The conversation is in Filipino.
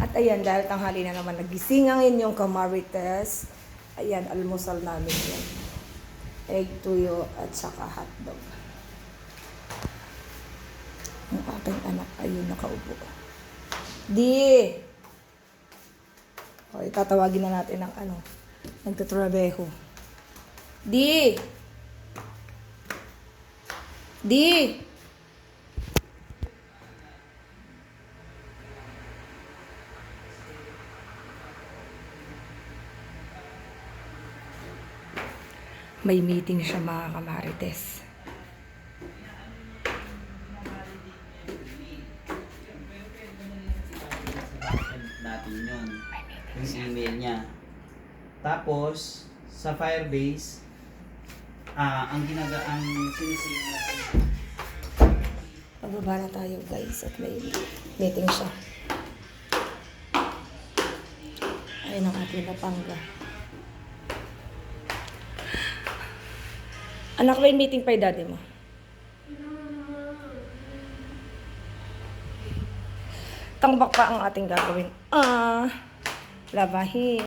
At ayan, dahil tanghali na naman, nagising ang inyong kamarites. Ayan, almusal namin yan. Egg tuyo at saka hotdog. Ang aking anak, ayun, nakaupo. Di! O, itatawagin na natin ang ano, nagtatrabeho. Di! Di! May meeting siya mga kamarites. natin yun. Yung email niya. Tapos, sa Firebase, ah ang ginaga ang sinisave natin. Pababa na tayo guys at may meeting siya. Ayun ang ating napangga. Anak, may meeting pa yung daddy mo. Tangbak pa ang ating gagawin. Ah, labahin.